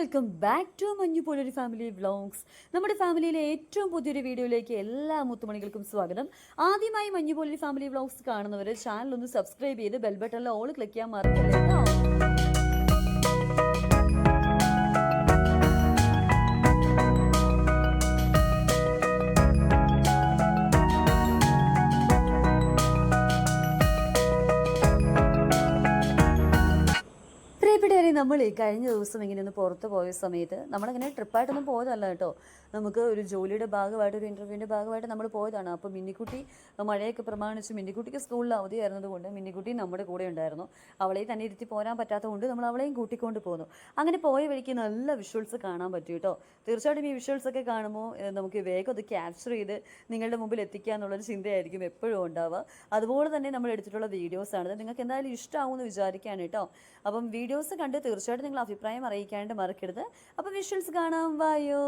Welcome back to മഞ്ഞു പോലൊരു family vlogs നമ്മുടെ ഫാമിലിയിലെ ഏറ്റവും പുതിയൊരു വീഡിയോയിലേക്ക് എല്ലാ മുത്തുമണികൾക്കും സ്വാഗതം. ആദ്യമായി മഞ്ഞു പോലൊരു ഫാമിലി വ്ളോഗ്സ് കാണുന്നവർ ചാനൽ ഒന്ന് സബ്സ്ക്രൈബ് ചെയ്ത് ബെൽ ബട്ടണിൽ ഓൾ ക്ലിക്ക് ചെയ്യാൻ മറക്കല്ലേ കേട്ടോ നമ്മൾ ഈ കഴിഞ്ഞ ദിവസം ഇങ്ങനെ ഒന്ന് പുറത്ത് പോയ സമയത്ത് നമ്മളിങ്ങനെ ട്രിപ്പായിട്ടൊന്നും പോയതല്ല കേട്ടോ. നമുക്ക് ഒരു ജോലിയുടെ ഭാഗമായിട്ട് ഒരു ഇന്റർവ്യൂവിന്റെ ഭാഗമായിട്ട് നമ്മൾ പോയതാണ്. അപ്പോൾ മിന്നിക്കുട്ടി മഴയൊക്കെ പ്രമാണിച്ച് മിന്നിക്കുട്ടിക്ക് സ്കൂളിൽ അവധിയായിരുന്നതുകൊണ്ട് മിന്നിക്കുട്ടി നമ്മുടെ കൂടെ ഉണ്ടായിരുന്നു. അവളെ തന്നെ ഇരുത്തി പോരാൻ പറ്റാത്തതുകൊണ്ട് നമ്മൾ അവളെയും കൂട്ടിക്കൊണ്ട് പോന്നു. അങ്ങനെ പോയ വഴിക്ക് നല്ല വിഷ്വൽസ് കാണാൻ പറ്റും കേട്ടോ. തീർച്ചയായിട്ടും ഈ വിഷ്വൽസ് ഒക്കെ കാണുമ്പോൾ നമുക്ക് വേഗം അത് ക്യാപ്ചർ ചെയ്ത് നിങ്ങളുടെ മുമ്പിൽ എത്തിക്കുക എന്നുള്ളൊരു ചിന്തയായിരിക്കും എപ്പോഴും ഉണ്ടാവുക. അതുപോലെ തന്നെ നമ്മൾ എടുത്തിട്ടുള്ള വീഡിയോസാണ് നിങ്ങൾക്ക് എന്തായാലും ഇഷ്ടമാവുമെന്ന് വിചാരിക്കുകയാണ് കേട്ടോ. അപ്പം വീഡിയോസ് കണ്ട് തീർച്ചയായിട്ടും നിങ്ങൾ അഭിപ്രായം അറിയിക്കാണ്ട് മറക്കരുത്. അപ്പം വിഷ്വൽസ് കാണാം. വായോ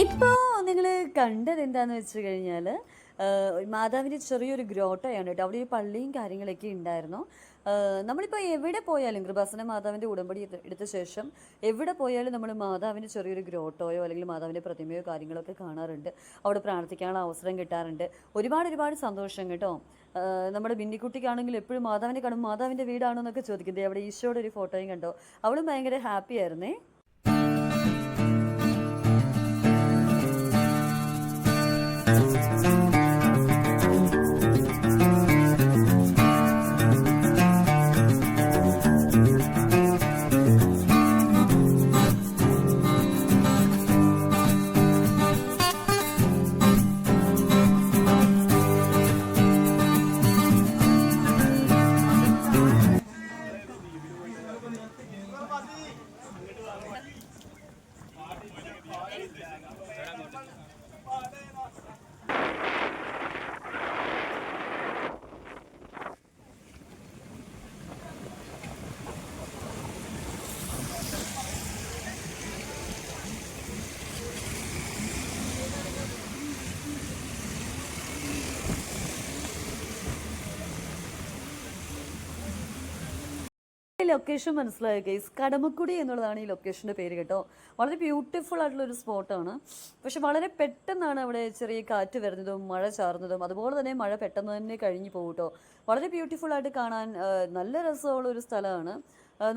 ഇപ്പോൾ നിങ്ങൾ കണ്ടത് എന്താണെന്ന് വെച്ച് കഴിഞ്ഞാൽ മാതാവിന്റെ ചെറിയൊരു ഗ്രോട്ടയാണ് കേട്ടോ. അവിടെ ഒരു പള്ളിയും കാര്യങ്ങളൊക്കെ ഉണ്ടായിരുന്നു നമ്മളിപ്പോൾ എവിടെ പോയാലും കൃപാസന മാതാവിന്റെ ഉടമ്പടി എടുത്ത- ശേഷം എവിടെ പോയാലും നമ്മൾ മാതാവിന്റെ ചെറിയൊരു ഗ്രോട്ടോയോ അല്ലെങ്കിൽ മാതാവിന്റെ പ്രതിമയോ കാര്യങ്ങളൊക്കെ കാണാറുണ്ട്. അവിടെ പ്രാർത്ഥിക്കാനുള്ള അവസരം കിട്ടാറുണ്ട്. ഒരുപാട് ഒരുപാട് സന്തോഷം കേട്ടോ. നമ്മുടെ ബിന്നിക്കുട്ടിക്കാണെങ്കിൽ എപ്പോഴും മാതാവിനെ കാണും. മാതാവിന്റെ വീടാണോ എന്നൊക്കെ ചോദിക്കുന്നത് അവിടെ ഈശോയുടെ ഒരു ഫോട്ടോയും കണ്ടോ? അവളും ഭയങ്കര ഹാപ്പി ആയിരുന്നേ. ഈ ലൊക്കേഷൻ മനസ്സിലായോ ഗൈസ് കടമക്കുടി എന്നുള്ളതാണ് ഈ ലൊക്കേഷന്റെ പേര് കേട്ടോ. വളരെ ബ്യൂട്ടിഫുൾ ആയിട്ടുള്ള ഒരു സ്പോട്ടാണ് പക്ഷെ വളരെ പെട്ടെന്നാണ് അവിടെ ചെറിയ കാറ്റ് വരുന്നതും മഴ ചാർന്നതും അതുപോലെ തന്നെ മഴ പെട്ടെന്ന് തന്നെ കഴിഞ്ഞു പോകും വളരെ ബ്യൂട്ടിഫുൾ ആയിട്ട് കാണാൻ നല്ല രസമുള്ള ഒരു സ്ഥലമാണ്.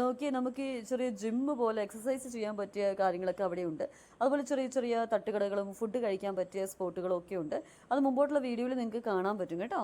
നോക്കി നമുക്ക് ചെറിയ ജിമ്മ് പോലെ എക്സസൈസ് ചെയ്യാൻ പറ്റിയ കാര്യങ്ങളൊക്കെ അവിടെയുണ്ട്. അതുപോലെ ചെറിയ ചെറിയ തട്ടുകടകളും ഫുഡ് കഴിക്കാൻ പറ്റിയ സ്പോട്ടുകളും ഒക്കെ ഉണ്ട്. അത് മുമ്പോട്ടുള്ള വീഡിയോയിൽ നിങ്ങൾക്ക് കാണാൻ പറ്റും കേട്ടോ.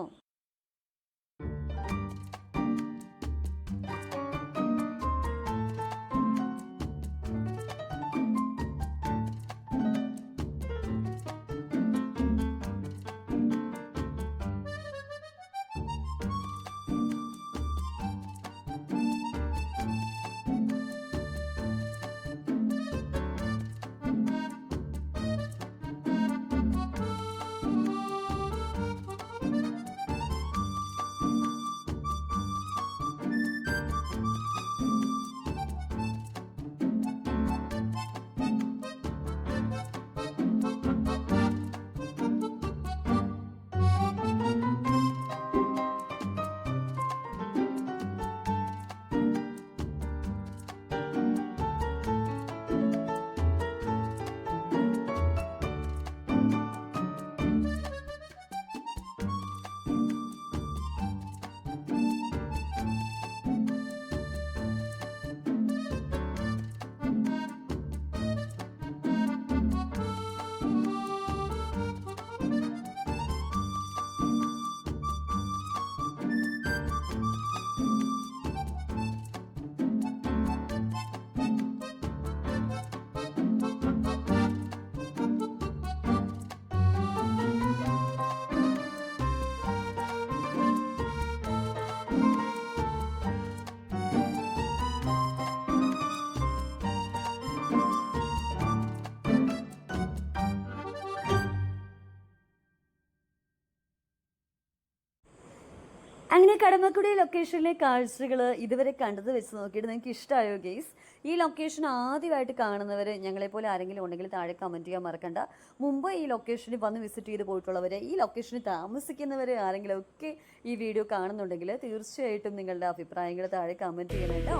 കടമക്കുടി ലൊക്കേഷനിലെ കാഴ്ചകൾ ഇതുവരെ കണ്ടത് വെച്ച് നോക്കിയിട്ട് നിങ്ങൾക്ക് ഇഷ്ടമായോ ഗെയ്സ്? ഈ ലൊക്കേഷൻ ആദ്യമായിട്ട് കാണുന്നവർ ഞങ്ങളെപ്പോലെ ആരെങ്കിലും ഉണ്ടെങ്കിൽ താഴെ കമന്റ് ചെയ്യാൻ മറക്കണ്ട. മുമ്പ് ഈ ലൊക്കേഷനിൽ വന്ന് വിസിറ്റ് ചെയ്ത് പോയിട്ടുള്ളവർ ഈ ലൊക്കേഷനിൽ താമസിക്കുന്നവർ ആരെങ്കിലും ഒക്കെ ഈ വീഡിയോ കാണുന്നുണ്ടെങ്കിൽ തീർച്ചയായിട്ടും നിങ്ങളുടെ അഭിപ്രായങ്ങൾ താഴെ കമന്റ് ചെയ്യണം കേട്ടോ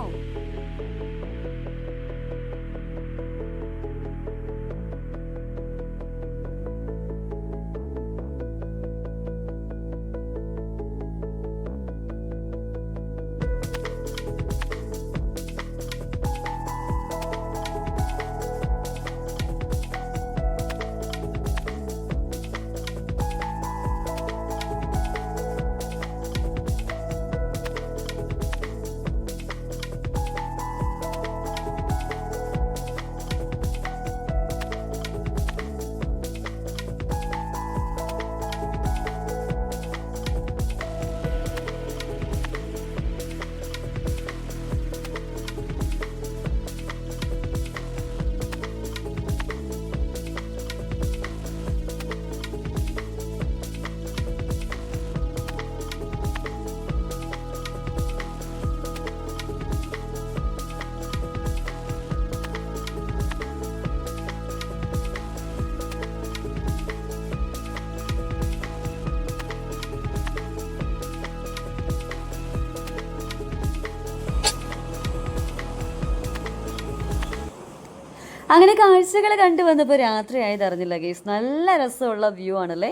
അങ്ങനെ കാഴ്ചകൾ കണ്ടു വന്നപ്പോൾ രാത്രിയായത് അറിഞ്ഞില്ല ഗേസ് നല്ല രസമുള്ള വ്യൂ ആണല്ലേ?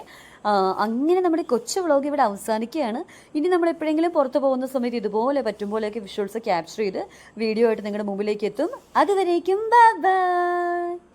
അങ്ങനെ നമ്മുടെ കൊച്ചു വ്ളോഗ് ഇവിടെ അവസാനിക്കുകയാണ്. ഇനി നമ്മൾ എപ്പോഴെങ്കിലും പുറത്ത് പോകുന്ന സമയത്ത് ഇതുപോലെ പറ്റുമ്പോഴൊക്കെ വിഷ്വൽസ് ക്യാപ്ചർ ചെയ്ത് വീഡിയോ ആയിട്ട് നിങ്ങളുടെ മുമ്പിലേക്ക് എത്തും. അതുവരേക്കും ബൈ ബൈ